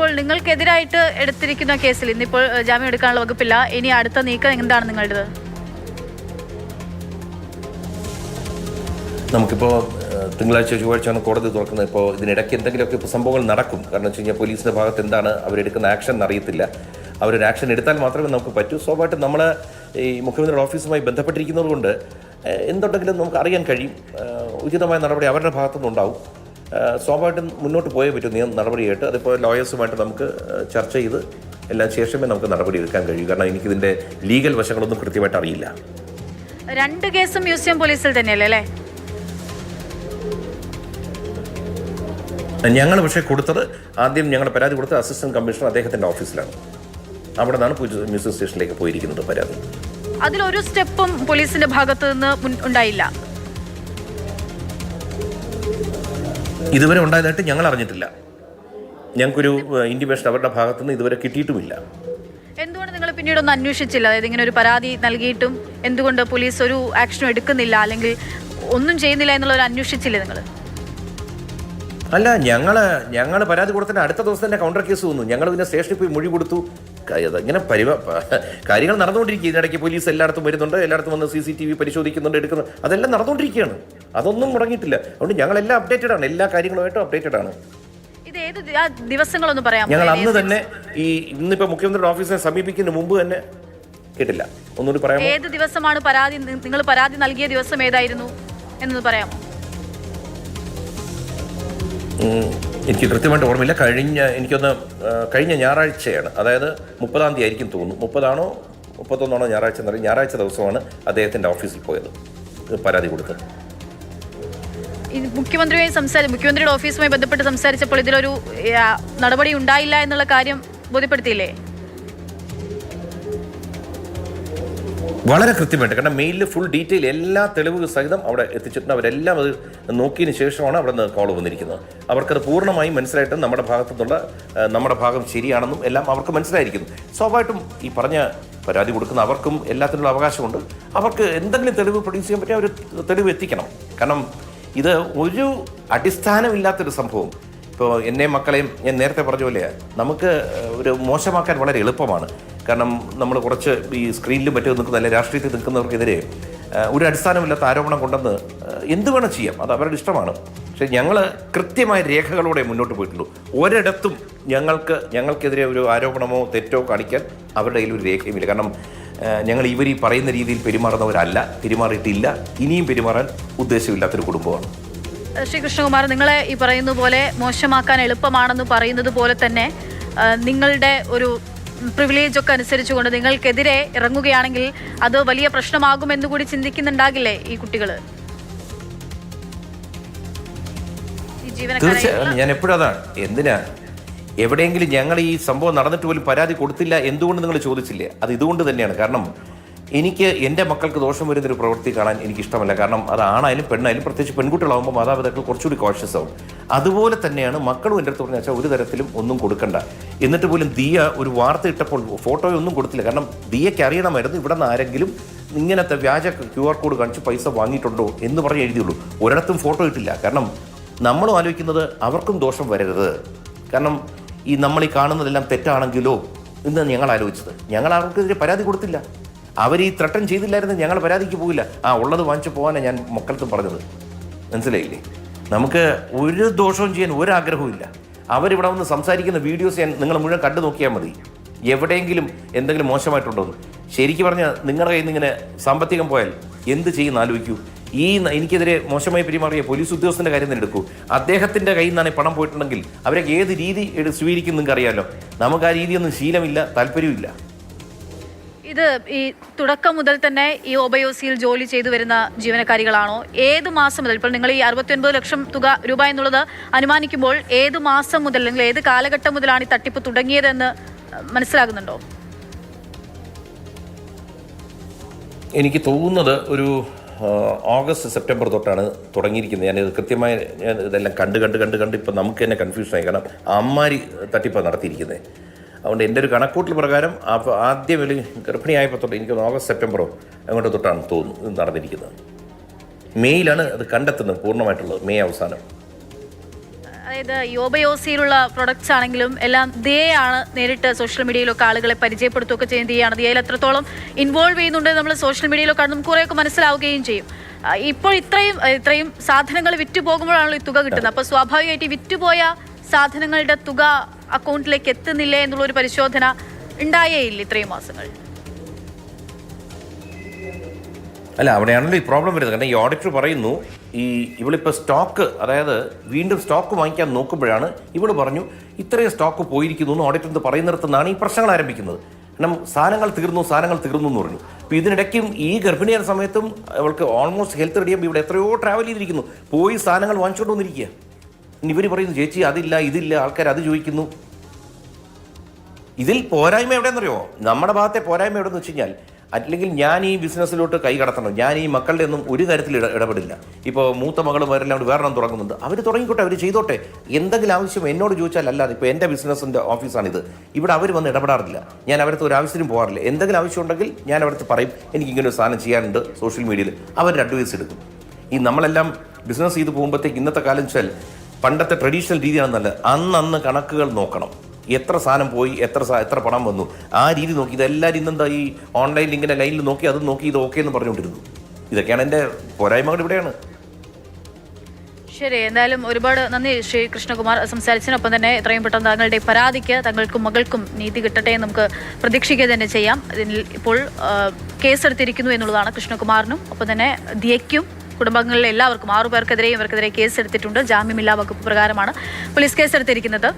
ഇപ്പോൾ നിങ്ങൾക്കെതിരായിട്ട് എടുത്തിരിക്കുന്ന കേസിൽ ഇന്നിപ്പോൾ ജാമ്യം എടുക്കാനുള്ള വകുപ്പില്ല. ഇനി അടുത്ത നീക്കം എന്താണ് നിങ്ങളുടേത്? നമുക്കിപ്പോൾ തിങ്കളാഴ്ച ചൊവ്വാഴ്ചയാണ് കോടതി തുറക്കുന്നത്. ഇപ്പോൾ ഇതിനിടയ്ക്ക് എന്തെങ്കിലുമൊക്കെ ഇപ്പോൾ സംഭവങ്ങൾ നടക്കും. കാരണം വെച്ച് കഴിഞ്ഞാൽ പോലീസിന്റെ ഭാഗത്ത് എന്താണ് അവരെടുക്കുന്ന ആക്ഷൻ എന്നറിയത്തില്ല അവരൊരു ആക്ഷൻ എടുത്താൽ മാത്രമേ നമുക്ക് പറ്റൂ. സ്വാഭാവികമായിട്ടും നമ്മൾ ഈ മുഖ്യമന്ത്രിയുടെ ഓഫീസുമായി ബന്ധപ്പെട്ടിരിക്കുന്നതുകൊണ്ട് എന്തുണ്ടെങ്കിലും നമുക്ക് അറിയാൻ കഴിയും. ഉചിതമായ നടപടി അവരുടെ ഭാഗത്തുനിന്നുണ്ടാവും. സ്വാഭാവികമായിട്ടും മുന്നോട്ട് പോയേ പറ്റൂ. നിയമ നടപടിയായിട്ട് അതിപ്പോൾ ലോയേഴ്സുമായിട്ട് നമുക്ക് ചർച്ച ചെയ്ത് എല്ലാം ശേഷമേ നമുക്ക് നടപടി എടുക്കാൻ കഴിയൂ. കാരണം എനിക്കിതിന്റെ ലീഗൽ വശങ്ങളൊന്നും കൃത്യമായിട്ട് അറിയില്ല. രണ്ട് കേസും മ്യൂസിയം പോലീസിൽ തന്നെയല്ലേ അല്ലേ? ഞങ്ങൾ പക്ഷേ കൊടുത്തത് ആദ്യം ഞങ്ങൾ പരാതി കൊടുത്തത് അസിസ്റ്റന്റ് കമ്മീഷണർ അദ്ദേഹത്തിന്റെ ഓഫീസിലാണ്. അവിടെ നിന്നാണ് മ്യൂസിയം സ്റ്റേഷനിലേക്ക് പോയിരിക്കുന്നത് പരാതി. അതിലൊരു സ്റ്റെപ്പും പോലീസിന്റെ ഭാഗത്തു നിന്ന് ഉണ്ടായില്ല. ഇതുവരെ ഉണ്ടായതായിട്ട് ഞങ്ങൾ അറിഞ്ഞിട്ടില്ല. ഞങ്ങൾക്കൊരു ഇൻഡിമേഷൻ അവരുടെ ഭാഗത്തുനിന്ന് ഇതുവരെ കിട്ടിയിട്ടുമില്ല. എന്തുകൊണ്ട് നിങ്ങൾ പിന്നീട് ഒന്ന് അന്വേഷിച്ചില്ല? അതായത് ഇങ്ങനെ ഒരു പരാതി നൽകിയിട്ടും എന്തുകൊണ്ട് പോലീസ് ഒരു ആക്ഷനും എടുക്കുന്നില്ല? അല്ലെങ്കിൽ ഒന്നും ചെയ്യുന്നില്ല എന്നുള്ളവർ അന്വേഷിച്ചില്ലേ നിങ്ങൾ? അല്ല ഞങ്ങൾ ഞങ്ങൾ പരാതി കൊടുത്തതിന് അടുത്ത ദിവസം തന്നെ കൗണ്ടർ കേസ് വന്നു. ഞങ്ങൾ പിന്നെ സ്റ്റേഷനിൽ പോയി മൊഴി കൊടുത്തു. ഇങ്ങനെ പരിവ കാര്യങ്ങൾ നടന്നുകൊണ്ടിരിക്കുക ഇതിനിടയ്ക്ക് പോലീസ് എല്ലായിടത്തും വരുന്നുണ്ട്. എല്ലായിടത്തും വന്ന് സി സി ടി വി പരിശോധിക്കുന്നുണ്ട് എടുക്കുന്നു. അതെല്ലാം നടന്നുകൊണ്ടിരിക്കുകയാണ്. അതൊന്നും മുടങ്ങിയിട്ടില്ല. അതുകൊണ്ട് ഞങ്ങളെല്ലാം അപ്ഡേറ്റഡ് ആണ്. എല്ലാ കാര്യങ്ങളുമായിട്ടും അപ്ഡേറ്റഡ് ആണ്. ഇത് ഏത് ദി- പറയാമോ? ഞങ്ങൾ അന്ന് തന്നെ ഈ ഇന്നിപ്പോ മുഖ്യമന്ത്രിയുടെ ഓഫീസിനെ സമീപിക്കുന്നതിന് മുമ്പ് തന്നെ കേട്ടില്ല. ഒന്നുകൂടി പറയാം ഏത് ദിവസമാണ് പരാതി നിങ്ങൾ പരാതി നൽകിയ ദിവസം ഏതായിരുന്നു? എന്നത് പറയാമോ? എനിക്ക് കൃത്യമായിട്ട് ഓർമ്മയില്ല. കഴിഞ്ഞ എനിക്കൊന്ന് കഴിഞ്ഞ ഞായറാഴ്ചയാണ്. അതായത് മുപ്പതാം തീയതി ആയിരിക്കും തോന്നുന്നു. മുപ്പതാണോ മുപ്പത്തൊന്നാണോ ഞായറാഴ്ച എന്നറിയാം ഞായറാഴ്ച ദിവസമാണ് അദ്ദേഹത്തിന്റെ ഓഫീസിൽ പോയത്. പരാതി കൊടുത്തത്. മുഖ്യമന്ത്രിയുമായി സംസാരി മുഖ്യമന്ത്രിയുടെ ഓഫീസുമായി ബന്ധപ്പെട്ട് സംസാരിച്ചപ്പോൾ ഇതിലൊരു നടപടി ഉണ്ടായില്ല എന്നുള്ള കാര്യം ബോധ്യപ്പെടുത്തിയില്ലേ? വളരെ കൃത്യമായിട്ട് കാരണം മെയിലിൽ ഫുൾ ഡീറ്റെയിൽ എല്ലാ തെളിവ് സഹിതം അവിടെ എത്തിച്ചിട്ടുണ്ട്. അവരെല്ലാം അത് നോക്കിയതിന് ശേഷമാണ് അവിടെ നിന്ന് കോൾ വന്നിരിക്കുന്നത്. അവർക്കത് പൂർണമായും മനസ്സിലായിട്ട് നമ്മുടെ ഭാഗത്തു നിന്നുള്ള നമ്മുടെ ഭാഗം ശരിയാണെന്നും എല്ലാം അവർക്ക് മനസ്സിലായിരിക്കുന്നു. സ്വാഭാവികമായിട്ടും ഈ പറഞ്ഞ പരാതി കൊടുക്കുന്ന അവർക്കും എല്ലാത്തിനുള്ള അവകാശമുണ്ട്. അവർക്ക് എന്തെങ്കിലും തെളിവ് പ്രൊഡ്യൂസ് ചെയ്യാൻ പറ്റിയ അവർ തെളിവ് എത്തിക്കണം. കാരണം ഇത് ഒരു അടിസ്ഥാനമില്ലാത്തൊരു സംഭവം. ഇപ്പോൾ എന്നെയും മക്കളെയും ഞാൻ നേരത്തെ പറഞ്ഞ പോലെ നമുക്ക് ഒരു മോശമാക്കാൻ വളരെ എളുപ്പമാണ്. കാരണം നമ്മൾ കുറച്ച് ഈ സ്ക്രീനിലും മറ്റും നിൽക്കുന്ന അല്ലെങ്കിൽ രാഷ്ട്രീയത്തിൽ നിൽക്കുന്നവർക്കെതിരെ ഒരു അടിസ്ഥാനമില്ലാത്ത ആരോപണം കൊണ്ടെന്ന് എന്ത് വേണം ചെയ്യാം? അത് അവരുടെ ഇഷ്ടമാണ്. പക്ഷേ ഞങ്ങൾ കൃത്യമായ രേഖകളോടെ മുന്നോട്ട് പോയിട്ടുള്ളൂ. ഒരിടത്തും ഞങ്ങൾക്ക് ഞങ്ങൾക്കെതിരെ ഒരു ആരോപണമോ തെറ്റോ കാണിക്കാൻ അവരുടെ കയ്യിൽ ഒരു രേഖയുമില്ല. കാരണം ഞങ്ങൾ ഇവർ ഈ പറയുന്ന രീതിയിൽ പെരുമാറുന്നവരല്ല. പെരുമാറിയിട്ടില്ല. ഇനിയും പെരുമാറാൻ ഉദ്ദേശമില്ലാത്തൊരു കുടുംബമാണ്. ശ്രീ കൃഷ്ണകുമാർ നിങ്ങളെ ഈ പറയുന്ന പോലെ മോശമാക്കാൻ എളുപ്പമാണെന്ന് പറയുന്നത് പോലെ തന്നെ നിങ്ങളുടെ ഒരു പ്രിവിലേജ് ഒക്കെ അനുസരിച്ചുകൊണ്ട് നിങ്ങൾക്കെതിരെ ഇറങ്ങുകയാണെങ്കിൽ അത് വലിയ പ്രശ്നമാകുമെന്ന് കൂടി ചിന്തിക്കുന്നുണ്ടാകില്ലേ ഈ കുട്ടികൾ തീർച്ചയായും. ഞാൻ എപ്പോഴും അതാണ്. എന്തിനാ? എവിടെയെങ്കിലും ഞങ്ങൾ ഈ സംഭവം നടന്നിട്ട് പോലും പരാതി കൊടുത്തില്ല എന്തുകൊണ്ട് നിങ്ങൾ ചോദിച്ചില്ലേ? അത് ഇതുകൊണ്ട് തന്നെയാണ്. കാരണം എനിക്ക് എന്റെ മക്കൾക്ക് ദോഷം വരുന്നൊരു പ്രവൃത്തി കാണാൻ എനിക്ക് ഇഷ്ടമല്ല കാരണം അത് ആണായാലും പെണ്ണായാലും പ്രത്യേകിച്ച് പെൺകുട്ടികളാകുമ്പോൾ മാതാപിതാക്കൾ കുറച്ചുകൂടി കോഷ്യസ് ആവും. അതുപോലെ തന്നെയാണ് മക്കളും എന്റെ അടുത്ത് പറഞ്ഞാൽ ഒരു തരത്തിലും ഒന്നും കൊടുക്കണ്ട. എന്നിട്ട് പോലും ദിയ ഒരു വാർത്ത ഇട്ടപ്പോൾ ഫോട്ടോയൊന്നും കൊടുത്തില്ല. കാരണം ദിയയ്ക്ക് അറിയണമായിരുന്നു ഇവിടെ നിന്ന് ആരെങ്കിലും ഇങ്ങനത്തെ വ്യാജ ക്യു ആർ കോഡ് കാണിച്ച് പൈസ വാങ്ങിയിട്ടുണ്ടോ എന്ന് പറഞ്ഞ് എഴുതിയുള്ളൂ. ഒരിടത്തും ഫോട്ടോ ഇട്ടില്ല. കാരണം നമ്മളും ആലോചിക്കുന്നത് അവർക്കും ദോഷം വരരുത്. കാരണം ഈ നമ്മൾ ഈ കാണുന്നതെല്ലാം തെറ്റാണെങ്കിലോ എന്ന് ഞങ്ങൾ ആലോചിച്ചത്. ഞങ്ങൾ അവർക്കെതിരെ പരാതി കൊടുത്തില്ല. അവർ ഈ ത്രട്ടൻ ചെയ്തില്ലായിരുന്നു ഞങ്ങൾ പരാതിക്ക് പോകില്ല. ആ ഉള്ളത് വാങ്ങിച്ചു പോകാനാണ് ഞാൻ മക്കളത്തും പറഞ്ഞത്. മനസ്സിലായില്ലേ? നമുക്ക് ഒരു ദോഷവും ചെയ്യാൻ ഒരാഗ്രഹവും ഇല്ല അവരിവിടെ വന്ന് സംസാരിക്കുന്ന വീഡിയോസ് ഞാൻ നിങ്ങൾ മുഴുവൻ കണ്ടു നോക്കിയാൽ മതി. എവിടെയെങ്കിലും എന്തെങ്കിലും മോശമായിട്ടുണ്ടോ ശരിക്കും പറഞ്ഞാൽ നിങ്ങളുടെ കയ്യിൽ നിന്ന് ഇങ്ങനെ സാമ്പത്തികം പോയാൽ എന്ത് ചെയ്യുന്ന ആലോചിക്കൂ. ഈ എനിക്കെതിരെ മോശമായി പെരുമാറിയ പോലീസ് ഉദ്യോഗസ്ഥന്റെ കാര്യം തന്നെ എടുക്കൂ. അദ്ദേഹത്തിന്റെ കയ്യിൽ നിന്നാണ് പണം പോയിട്ടുണ്ടെങ്കിൽ അവരെ ഏത് രീതി സ്വീകരിക്കും നിങ്ങൾക്ക് അറിയാമല്ലോ നമുക്ക് ആ രീതിയൊന്നും ശീലമില്ല താല്പര്യമില്ല ഇത് ഈ തുടക്കം മുതൽ തന്നെ ഈ ഒബയോസിയിൽ ജോലി ചെയ്തു വരുന്ന ജീവനക്കാരികളാണോ? ഏത് മാസം മുതൽ? ഇപ്പോൾ നിങ്ങൾ ഈ അറുപത്തി ഒൻപത് ലക്ഷം തുക രൂപ എന്നുള്ളത് അനുമാനിക്കുമ്പോൾ ഏത് മാസം മുതൽ അല്ലെങ്കിൽ ഏത് കാലഘട്ടം മുതലാണ് ഈ തട്ടിപ്പ് തുടങ്ങിയതെന്ന് മനസ്സിലാകുന്നുണ്ടോ? എനിക്ക് തോന്നുന്നത് ഒരു ഓഗസ്റ്റ് സെപ്റ്റംബർ തൊട്ടാണ് തുടങ്ങിയിരിക്കുന്നത്. ഞാനിത് കൃത്യമായി ഞാൻ ഇതെല്ലാം കണ്ട് കണ്ട് കണ്ട് കണ്ട് ഇപ്പം നമുക്ക് തന്നെ കൺഫ്യൂഷനായി. കാരണം അമ്മാരി തട്ടിപ്പാണ് നടത്തിയിരിക്കുന്നത്. അതുകൊണ്ട് എന്റെ ഒരു കണക്കൂട്ടൽ പ്രകാരം അപ്പോൾ ആദ്യം ഒരു ഗർഭിണിയായപ്പോൾ തൊട്ട് എനിക്ക് ഓഗസ്റ്റ് സെപ്റ്റംബറോ അങ്ങോട്ട് തൊട്ടാണ് തോന്നുന്നു ഇത് നടന്നിരിക്കുന്നത്. മെയ്യിലാണ് അത് കണ്ടെത്തുന്നത് പൂർണമായിട്ടുള്ളത് മെയ് അവസാനം. അതായത് യോബയോസിയിലുള്ള പ്രൊഡക്ട്സ് ആണെങ്കിലും എല്ലാം ദേ ആണ് നേരിട്ട് സോഷ്യൽ മീഡിയയിലൊക്കെ ആളുകളെ പരിചയപ്പെടുത്തുകയൊക്കെ ചെയ്യുന്ന ദിയാണ് ദിയയിൽ എത്രത്തോളം ഇൻവോൾവ് ചെയ്യുന്നുണ്ട് നമ്മൾ സോഷ്യൽ മീഡിയയിലൊക്കെ നമുക്ക് കുറേയൊക്കെ മനസ്സിലാവുകയും ചെയ്യും. ഇപ്പോൾ ഇത്രയും ഇത്രയും സാധനങ്ങൾ വിറ്റ് പോകുമ്പോഴാണല്ലോ ഈ തുക കിട്ടുന്നത്. അപ്പോൾ സ്വാഭാവികമായിട്ട് വിറ്റുപോയ സാധനങ്ങളുടെ തുക അക്കൗണ്ടിലേക്ക് എത്തുന്നില്ലേ എന്നുള്ളൊരു പരിശോധന ഉണ്ടായേ ഇല്ല ഇത്രയും മാസങ്ങൾ. അല്ല അവിടെയാണല്ലോ ഈ പ്രോബ്ലം വരുന്നത്. കാരണം ഈ ഓഡിറ്റർ പറയുന്നു ഈ ഇവളിപ്പോൾ സ്റ്റോക്ക് അതായത് വീണ്ടും സ്റ്റോക്ക് വാങ്ങിക്കാൻ നോക്കുമ്പോഴാണ് ഇവൾ പറഞ്ഞു ഇത്രയും സ്റ്റോക്ക് പോയിരിക്കുന്നു എന്ന് ഓഡിറ്റർ പറയുന്നിടത്തു നിന്നാണ് ഈ പ്രശ്നങ്ങൾ ആരംഭിക്കുന്നത്. കാരണം സാധനങ്ങൾ തീർന്നു സാധനങ്ങൾ തീർന്നു എന്ന് പറഞ്ഞു. അപ്പോൾ ഇതിനിടയ്ക്കും ഈ ഗർഭിണിയായ സമയത്തും അവൾക്ക് ഓൾമോസ്റ്റ് ഹെൽത്ത് റെഡിയാകുമ്പോൾ ഇവിടെ എത്രയോ ട്രാവൽ ചെയ്തിരിക്കുന്നു. പോയി സാധനങ്ങൾ വാങ്ങിച്ചുകൊണ്ട് വന്നിരിക്കുക ഇനി ഇവർ പറയുന്നു ചേച്ചി അതില്ല ഇതില്ല ആൾക്കാർ അത് ചോദിക്കുന്നു. ഇതിൽ പോരായ്മ എവിടെയെന്നറിയോ നമ്മുടെ ഭാഗത്തെ പോരായ്മ എവിടെയെന്ന് വെച്ച് കഴിഞ്ഞാൽ അല്ലെങ്കിൽ ഞാൻ ഈ ബിസിനസ്സിലോട്ട് കൈ കടത്തണം ഞാൻ ഈ മക്കളുടെ ഒന്നും ഒരു കാര്യത്തിൽ ഇട ഇടപെടില്ല. ഇപ്പോൾ മൂത്ത മകളും അവരെല്ലാം കൂടി വേറെ തുടങ്ങുന്നുണ്ട്. അവർ തുടങ്ങിക്കോട്ടെ അവർ ചെയ്തോട്ടെ. എന്തെങ്കിലും ആവശ്യം എന്നോട് ചോദിച്ചാൽ അല്ലാതെ ഇപ്പോൾ എന്റെ ബിസിനസ്സിന്റെ ഓഫീസാണിത്. ഇവിടെ അവർ വന്ന് ഇടപെടാറില്ല. ഞാൻ അവരത്തെ ഒരു ആവശ്യത്തിനും പോകാറില്ല. എന്തെങ്കിലും ആവശ്യം ഉണ്ടെങ്കിൽ ഞാൻ അവിടുത്തെ പറയും എനിക്ക് ഇങ്ങനെ ഒരു സാധനം ചെയ്യാനുണ്ട് സോഷ്യൽ മീഡിയയിൽ. അവരുടെ അഡ്വൈസ് എടുക്കും. ഈ നമ്മളെല്ലാം ബിസിനസ് ചെയ്ത് പോകുമ്പോഴത്തേക്ക് ഇന്നത്തെ കാലം വെച്ചാൽ പണ്ടത്തെ ട്രഡീഷണൽ രീതിയാണ് നല്ലത്. അന്നന്ന് കണക്കുകൾ നോക്കണം. എത്ര സാധനം പോയി എത്ര എത്ര പണം വന്നു. ആ രീതി നോക്കി ഇതെല്ലാവരും ഇന്നെന്താ ഈ ഓൺലൈനിൽ ഇങ്ങനെ ലൈനിൽ നോക്കി അത് നോക്കി ഇത് ഓക്കെ എന്ന് പറഞ്ഞുകൊണ്ടിരുന്നു. ഇതൊക്കെയാണ് എന്റെ പോരായ്മകൾ ഇവിടെയാണ്. ശരി എന്തായാലും ഒരുപാട് നന്ദി ശ്രീ കൃഷ്ണകുമാർ സംസാരിച്ചതിനൊപ്പം തന്നെ എത്രയും പെട്ടെന്ന് താങ്കളുടെ പരാതിക്ക് തങ്ങൾക്കും മകൾക്കും നീതി കിട്ടട്ടെ എന്ന് നമുക്ക് പ്രതീക്ഷിക്കുക തന്നെ ചെയ്യാം. ഇതിൽ ഇപ്പോൾ കേസെടുത്തിരിക്കുന്നു എന്നുള്ളതാണ് കൃഷ്ണകുമാറിനും ഒപ്പം തന്നെ ദിയയ്ക്കും കുടുംബങ്ങളിലെ എല്ലാവർക്കും ആറുപേർക്കെതിരെയും ഇവർക്കെതിരെ കേസെടുത്തിട്ടുണ്ട്. ജാമ്യമില്ലാ വകുപ്പ് പ്രകാരമാണ് പോലീസ് കേസെടുത്തിരിക്കുന്നത്.